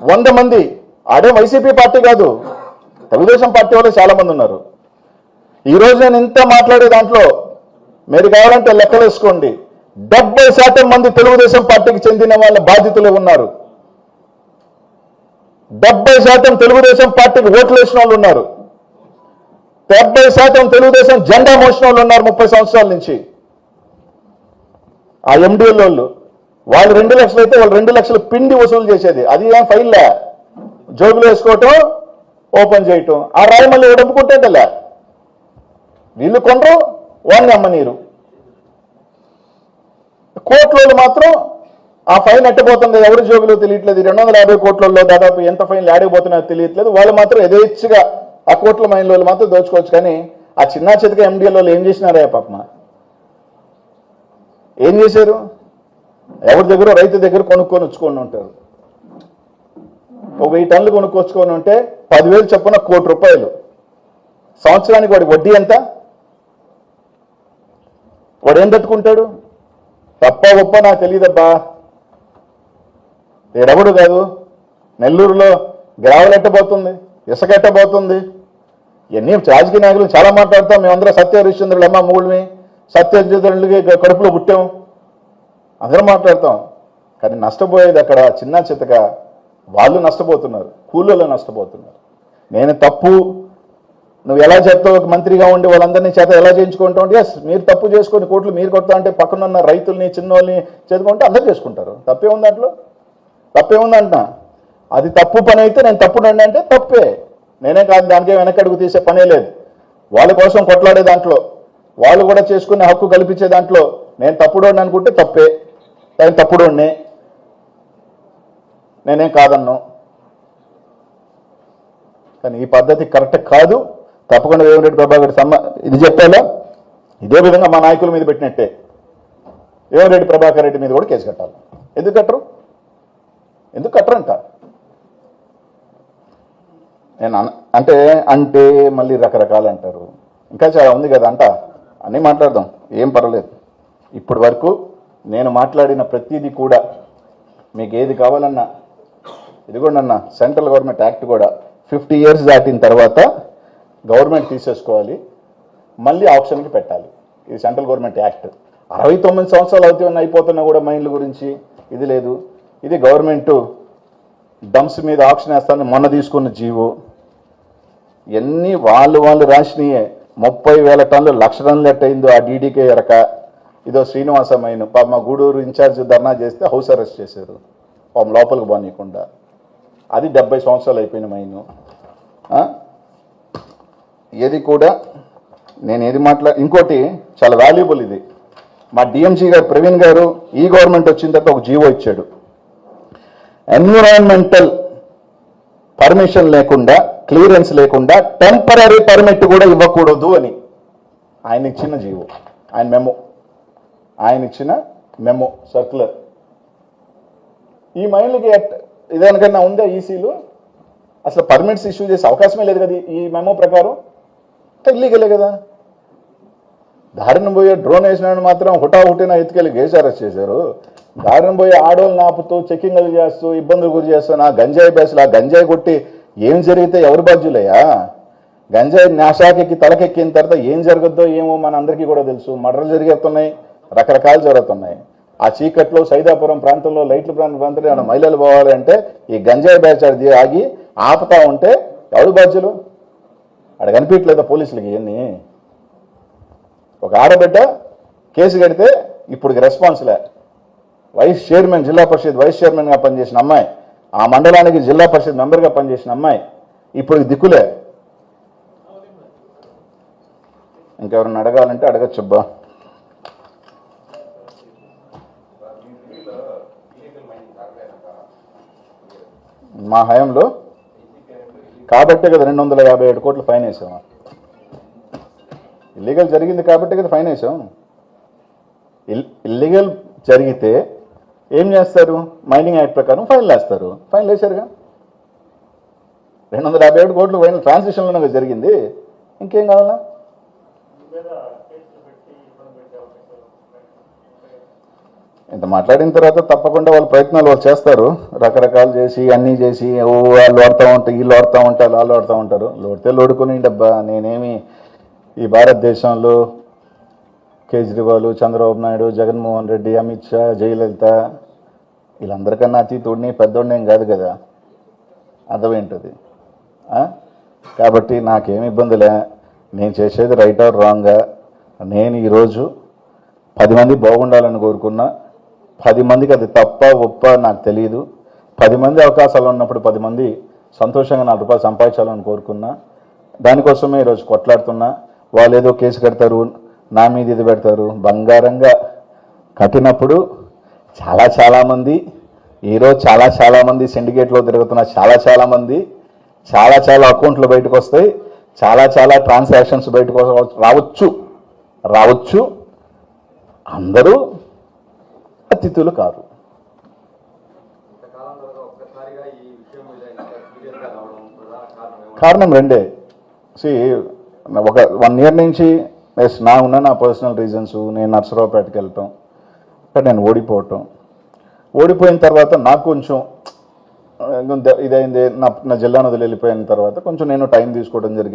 వంద మంది. ఆడే వైసీపీ పార్టీ కాదు. తెలుగుదేశం పార్టీ వాళ్ళు చాలా మంది ఉన్నారు. ఈ రోజు నేను ఇంత మాట్లాడే దాంట్లో మీరు కావాలంటే లెక్కలు వేసుకోండి. డెబ్బై శాతం మంది తెలుగుదేశం పార్టీకి చెందిన వాళ్ళ బాధితులు ఉన్నారు. డెబ్బై శాతం తెలుగుదేశం పార్టీకి ఓట్లు వేసిన వాళ్ళు ఉన్నారు. డెబ్బై శాతం తెలుగుదేశం జెండా మోసిన వాళ్ళు ఉన్నారు ముప్పై సంవత్సరాల నుంచి. ఆ ఎండిఎల్ వాళ్ళు. వాళ్ళు రెండు లక్షలు అయితే వాళ్ళు రెండు లక్షలు పిండి వసూలు చేసేది. అది ఏం ఫైల్లే జోబులు వేసుకోవటం ఓపెన్ చేయటం. ఆ రాయి మళ్ళీ ఉడపుకుంటేటలే వీళ్ళు కొనరు వాడిని అమ్మనీరు కోట్లలో మాత్రం ఆ ఫైన్ ఎట్టబోతుంది ఎవరి జోబులో తెలియట్లేదు. రెండు వందల యాభై కోట్లలో దాదాపు ఎంత ఫైన్లు ఆడిపోతున్నాయో తెలియట్లేదు. వాళ్ళు మాత్రం యథేచ్ఛగా ఆ కోట్ల మైన్ వాళ్ళు మాత్రం దోచుకోవచ్చు. కానీ ఆ చిన్న చితక ఎండిఎల్ వాళ్ళు ఏం చేసినారా పాపమా? ఏం చేశారు? ఎవరి దగ్గర రైతు దగ్గర కొనుక్కొని వచ్చుకొని ఉంటారు ఒక వెయ్యి టన్నులు కొనుక్కొచ్చుకొని ఉంటే పదివేలు చొప్పున కోటి రూపాయలు. సంవత్సరానికి వాడి వడ్డీ ఎంత? వాడు ఏం తట్టుకుంటాడు? తప్ప గొప్ప నాకు తెలియదబ్బా ఎడబడు కాదు? నెల్లూరులో గ్రావలెట్టబోతుంది ఎట్టబోతుంది? ఇవన్నీ రాజకీయ నాయకులు చాలా మాట్లాడతాం. మేమందరం సత్య హరిశ్చంద్రులు అమ్మ మూడుమి సత్యచంద్రులకి కడుపులో పుట్టాము అందరం మాట్లాడతాం. కానీ నష్టపోయేది అక్కడ చిన్న చితక. వాళ్ళు నష్టపోతున్నారు. కూలీలు నష్టపోతున్నారు. నేను తప్పు. నువ్వు ఎలా చెప్తావు ఒక మంత్రిగా ఉండి వాళ్ళందరినీ చేత ఎలా చేయించుకుంటావు ఎస్ మీరు తప్పు చేసుకొని కోట్లు మీరు కొడతా అంటే పక్కనున్న రైతుల్ని చిన్నోళ్ళని చదువుకుంటే అందరు చేసుకుంటారు. తప్పే ఉంది దాంట్లో? తప్పే ఉందంటున్నా అది తప్పు పని అయితే నేను తప్పుడు అంటే తప్పే. నేనే కాదు దానికే వెనకడుగు తీసే పనే లేదు. వాళ్ళ కోసం కొట్లాడే దాంట్లో. వాళ్ళు కూడా చేసుకునే హక్కు కల్పించే దాంట్లో. నేను తప్పుడు అనుకుంటే తప్పే. ఆయన తప్పుడోడినే నేనేం కాదన్నాను కానీ ఈ పద్ధతి కరెక్ట్ కాదు. తప్పకుండా వేమిరెడ్డి ప్రభాకర్ సమ్మ ఇది చెప్పాలా? ఇదే విధంగా మా నాయకుల మీద పెట్టినట్టే. వేమిరెడ్డి ప్రభాకర్ రెడ్డి మీద కూడా కేసు కట్టాలి. ఎందుకు కట్టరు? ఎందుకు కట్టరంట? నేను అంటే అంటే మళ్ళీ రకరకాలు అంటారు. ఇంకా చాలా ఉంది కదా అంట. అన్నీ మాట్లాడదాం. ఏం పర్వాలేదు. ఇప్పటి వరకు నేను మాట్లాడిన ప్రతిదీ కూడా మీకు ఏది కావాలన్నా ఇదిగోండి అన్న సెంట్రల్ గవర్నమెంట్ యాక్ట్ కూడా ఫిఫ్టీ ఇయర్స్ దాటిన తర్వాత గవర్నమెంట్ తీసేసుకోవాలి మళ్ళీ ఆప్షన్కి పెట్టాలి. ఇది సెంట్రల్ గవర్నమెంట్ యాక్ట్. అరవై తొమ్మిది సంవత్సరాలు అవుతున్న అయిపోతున్నా కూడా మైండ్ల గురించి ఇది లేదు. ఇది గవర్నమెంట్ డంప్స్ మీద ఆప్షన్ వేస్తాను మొన్న తీసుకున్న జీవో. ఇవన్నీ వాళ్ళు వాళ్ళు రాసినయే ముప్పై వేల టన్నులు లక్ష టన్నులు ఎట్టయిందో ఆ డీడీకే ఎరక. ఇదో శ్రీనివాసమైన పాప మా గూడూరు ఇన్ఛార్జ్ ధర్నా చేస్తే హౌస్ అరెస్ట్ చేశారు. పాపం లోపలికి బానియకుండా అది డెబ్బై సంవత్సరాలు అయిపోయిన మైను. ఏది కూడా నేను ఏది మాట్లా ఇంకోటి చాలా వాల్యుబుల్ ఇది. మా డిఎంజీ గారు ప్రవీణ్ గారు ఈ గవర్నమెంట్ వచ్చిన తర్వాత ఒక జీవో ఇచ్చాడు. ఎన్విరాన్మెంటల్ పర్మిషన్ లేకుండా క్లియరెన్స్ లేకుండా టెంపరీ పర్మిట్ కూడా ఇవ్వకూడదు అని. ఆయన ఇచ్చిన జీవో. ఆయన మెమో ఆయన ఇచ్చిన మెమో సర్క్యులర్ ఈ మైన్లకి ఇదేనకన్నా ఉందా ఈసీలు అసలు పర్మిట్స్ ఇష్యూ చేసే అవకాశమే లేదు కదా ఈ మెమో ప్రకారం. ఇల్లీగలే కదా. దారిన పోయే డ్రోన్ వేసినాడు మాత్రం హుటాహుటిన ఎత్తుకెళ్ళి కేసు అరెస్ట్ చేశారు. దారిన పోయే ఆడోళ్ళు నాపుతూ చెక్కింగ్లు చేస్తూ ఇబ్బందులు గురి చేస్తూ నా గంజాయి బేసలు ఆ గంజాయి కొట్టి ఏం జరిగితే ఎవరు బాధ్యులయ్యా? గంజాయి నాశాకెక్కి తలకెక్కిన తర్వాత ఏం జరగద్దో ఏమో మన అందరికీ కూడా తెలుసు. మర్డర్లు జరిగేస్తున్నాయి. రకరకాలు జరుగుతున్నాయి. ఆ చీకట్లో సైదాపురం ప్రాంతంలో లైట్ల ప్రాంతం ప్రాంతంలో ఏమైనా మహిళలు పోవాలి అంటే ఈ గంజాయి బ్యాచ్ అది ఆగి ఆపుతా ఉంటే ఎవడు బాధ్యులు? అక్కడ కనిపించలేదా పోలీసులకి ఇవన్నీ? ఒక ఆడబిడ్డ కేసు కడితే ఇప్పుడు రెస్పాన్స్లే వైస్ చైర్మన్ జిల్లా పరిషత్ వైస్ చైర్మన్గా పనిచేసిన అమ్మాయి ఆ మండలానికి జిల్లా పరిషత్ మెంబర్గా పనిచేసిన అమ్మాయి ఇప్పుడు దిక్కులే ఇంకెవరన్నా అడగాలంటే అడగచ్చబ్బా మా హయాంలో కాబట్టే కదా రెండు వందల యాభై ఏడు కోట్లు ఫైన్ వేసాం. ఇల్లీగల్ జరిగింది కాబట్టే కదా ఫైన్ వేసాం. ఇల్లీగల్ జరిగితే ఏం చేస్తారు? మైనింగ్ యాక్ట్ ప్రకారం ఫైన్లు వేస్తారు. ఫైన్లు వేశారుగా. రెండు వందల యాభై ఏడు కోట్లు ఫైన్ ట్రాన్సిషన్లోనే జరిగింది. ఇంకేం కావాలా? ఇంత మాట్లాడిన తర్వాత తప్పకుండా వాళ్ళ ప్రయత్నాలు వాళ్ళు చేస్తారు. రకరకాలు చేసి అన్నీ చేసి ఓ వాళ్ళు ఆడుతూ ఉంటారు వీళ్ళు ఆడుతూ ఉంటారు వాళ్ళు ఆడుతూ ఉంటారు. లోడితే లోడుకుని డబ్బా నేనేమి ఈ భారతదేశంలో కేజ్రీవాల్ చంద్రబాబు నాయుడు జగన్మోహన్ రెడ్డి అమిత్ షా జయలలిత వీళ్ళందరికన్నా అతీతుడిని పెద్దోడిని ఏం కాదు కదా. అర్థమేంటది? కాబట్టి నాకేమి ఇబ్బందిలే. నేను చేసేది రైట్ ఆర్ రాంగా నేను ఈరోజు పది మంది బాగుండాలని కోరుకున్నా. పది మందికి అది తప్ప ఒప్ప నాకు తెలియదు పది మంది అవకాశాలు ఉన్నప్పుడు పది మంది సంతోషంగా నాలుగు రూపాయలు సంపాదించాలని కోరుకున్నా దానికోసమే ఈరోజు కొట్లాడుతున్నా. వాళ్ళు ఏదో కేసు కడతారు నా మీద ఇది పెడతారు. బంగారంగా కట్టినప్పుడు చాలా చాలామంది ఈరోజు చాలా చాలామంది సిండికేట్లో తిరుగుతున్న చాలా చాలామంది చాలా చాలా అకౌంట్లు బయటకు వస్తాయి. చాలా చాలా ట్రాన్సాక్షన్స్ బయటకు రావచ్చు. రావచ్చు. అందరూ అతిథులు ప్రధాన కారణం రెండే. సి ఒక వన్ ఇయర్ నుంచి ఎస్ నా ఉన్న నా పర్సనల్ రీజన్స్ నేను నర్సరావుపేటకి వెళ్ళటం ఇక్కడ నేను ఓడిపోవటం. ఓడిపోయిన తర్వాత నాకు కొంచెం ఇదైంది నా నా జిల్లాను వదిలి వెళ్ళిపోయిన తర్వాత కొంచెం నేను టైం తీసుకోవడం జరిగింది.